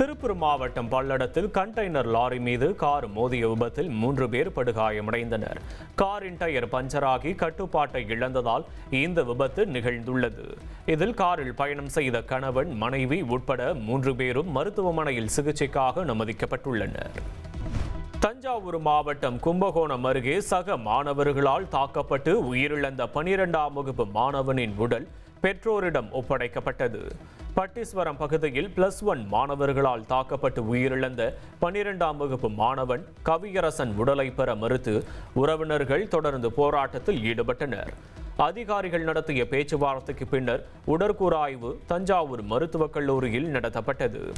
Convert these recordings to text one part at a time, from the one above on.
திருப்பூர் மாவட்டம் பல்லடத்தில் container lorry மீது கார் மோதிய விபத்தில் மூன்று பேர் படுகாயமடைந்தனர். காரின் டயர் பஞ்சராகி கட்டுப்பாட்டை இழந்ததால் இந்த விபத்து நிகழ்ந்துள்ளது. இதில் காரில் பயணம் செய்த கணவன் மனைவி உட்பட மூன்று பேரும் மருத்துவமனையில் சிகிச்சைக்காக அனுமதிக்கப்பட்டுள்ளனர். தஞ்சாவூர் மாவட்டம் கும்பகோணம் அருகே சக மாணவர்களால் தாக்கப்பட்டு உயிரிழந்த பனிரெண்டாம் வகுப்பு மாணவனின் உடல் பெற்றோரிடம் ஒப்படைக்கப்பட்டது. பட்டீஸ்வரம் பகுதியில் பிளஸ் ஒன் மாணவர்களால் தாக்கப்பட்டு உயிரிழந்த பனிரெண்டாம் வகுப்பு மாணவன் கவியரசன் உடலை பெற மறுத்து உறவினர்கள் தொடர்ந்து போராட்டத்தில் ஈடுபட்டனர். அதிகாரிகள் நடத்திய பேச்சுவார்த்தைக்கு பின்னர் உடற்கூறாய்வு தஞ்சாவூர் மருத்துவக் கல்லூரியில் நடத்தப்பட்டது.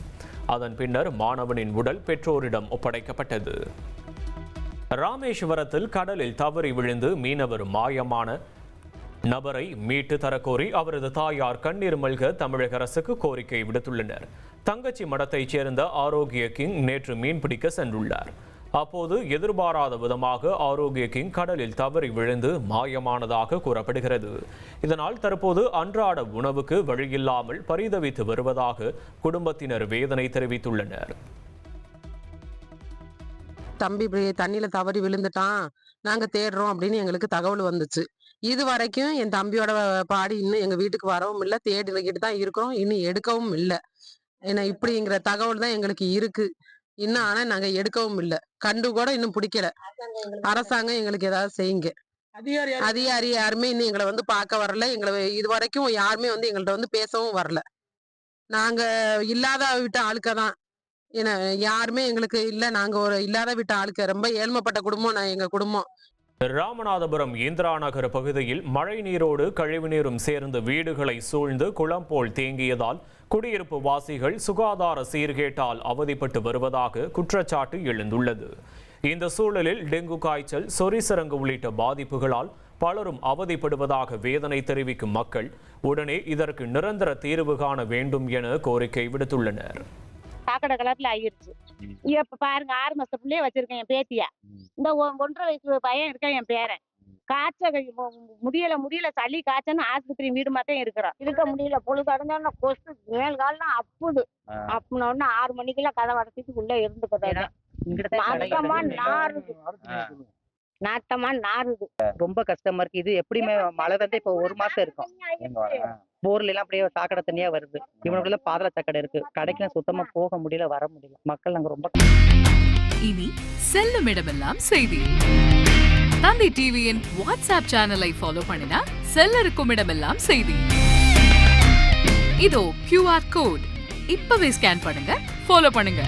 அதன் பின்னர் மாணவனின் உடல் பெற்றோரிடம் ஒப்படைக்கப்பட்டது. ராமேஸ்வரத்தில் கடலில் தவறி விழுந்து மீனவர் மாயமான நபரை மீட்டு தரக்கோரி அவரது தாயார் கண்ணீர் மல்க தமிழக அரசுக்கு கோரிக்கை விடுத்துள்ளனர். தங்கச்சி மடத்தைச் சேர்ந்த ஆரோக்கிய கிங் நேற்று மீன்பிடிக்க சென்றுள்ளார். அப்போது எதிர்பாராத விதமாக ஆரோக்கிய கிங் கடலில் தவறி விழுந்து மாயமானதாக கூறப்படுகிறது. இதனால் தற்போது அன்றாட உணவுக்கு வழியில்லாமல் பரிதவித்து வருவதாக குடும்பத்தினர் வேதனை தெரிவித்துள்ளனர். தம்பி தண்ணியில தவறி விழுந்துட்டான். நாங்க தேடுறோம் அப்படின்னு எங்களுக்கு தகவல் வந்துச்சு. இது வரைக்கும் என் தம்பியோட பாடி இன்னும் எங்க வீட்டுக்கு வரவும் இல்லை. தேடிக்கிட்டு தான் இருக்கிறோம். இன்னும் எடுக்கவும் இல்லை. ஏன்னா இப்படிங்கிற தகவல் தான் எங்களுக்கு இருக்கு. இன்னும் ஆனா நாங்க எடுக்கவும் இல்லை. கண்டு கூட இன்னும் பிடிக்கல. அரசாங்கம் எங்களுக்கு ஏதாவது செய்யுங்க. அதிகாரி யாருமே இன்னும் எங்களை வந்து பார்க்க வரல. எங்களை இது வரைக்கும் யாருமே வந்து எங்கள்ட்ட வந்து பேசவும் வரல. நாங்க இல்லாத விட்ட ஆளுக்க தான். ஏன்னா யாருமே எங்களுக்கு இல்ல. நாங்க ஒரு இல்லாத விட்ட ஆளுக்க. ரொம்ப ஏழ்மைப்பட்ட குடும்பம் நான் எங்க குடும்பம். ராமநாதபுரம் இந்திரா நகர் பகுதியில் மழை நீரோடு கழிவுநீரும் சேர்ந்து வீடுகளை சூழ்ந்து குளம் போல் தேங்கியதால் குடியிருப்பு வாசிகள் சுகாதார சீர்கேட்டால் அவதிப்பட்டு வருவதாக குற்றச்சாட்டு எழுந்துள்ளது. இந்த சூழலில் டெங்கு காய்ச்சல் சொரிசரங்கு உள்ளிட்ட பாதிப்புகளால் பலரும் அவதிப்படுவதாக வேதனை தெரிவிக்கும் மக்கள் உடனே இதற்கு நிரந்தர தீர்வு காண வேண்டும் என கோரிக்கை விடுத்துள்ளனர். சாக்கடை கலர்ல ஆகிருச்சு இப்ப பாருங்க ஆறு மாச பிள்ளைய வச்சிருக்கேன் என் பேத்திய. இந்த ஒ- ஒன்றரை வயசு பையன் இருக்கான் என் பேரன். காய்ச்ச முடியல முடியல சளி காய்ச்சன்னு ஆஸ்பத்திரி வீடு மாத்தம் இருக்கிறோம் இருக்க முடியல பொழுது அடைஞ்சோன்னா கொசு மேல் கால்லாம் அப்புது. உடனே ஆறு மணிக்கெல்லாம் கதை வடச்சிட்டு உள்ள இருந்துக்கிறோம் நாட்டமா. நாறுது. நாட்டமா நாறுது. ரொம்ப கஷ்டமா இருக்கு. இது எப்படியுமே மழை வந்து இப்போ ஒரு மாசம் இருக்கும். போர்ல எல்லாம் அப்படியே சாக்கடை தண்ணியா வருது. இவனுக்குள்ள பாதாள சாக்கடை இருக்கு. கடைக்கெல்லாம் சுத்தமா போக முடியல வர முடியல. மக்கள் நாங்க ரொம்ப இனி செல்லும் இடமெல்லாம் செய்தி. தந்தை டிவியின் வாட்ஸ்அப் சேனலை ஃபாலோ பண்ணினா செல்ல இருக்கும் இடமெல்லாம் செய்தி. இதோ கியூஆர் கோட் இப்பவே ஸ்கேன் பண்ணுங்க ஃபாலோ பண்ணுங்க.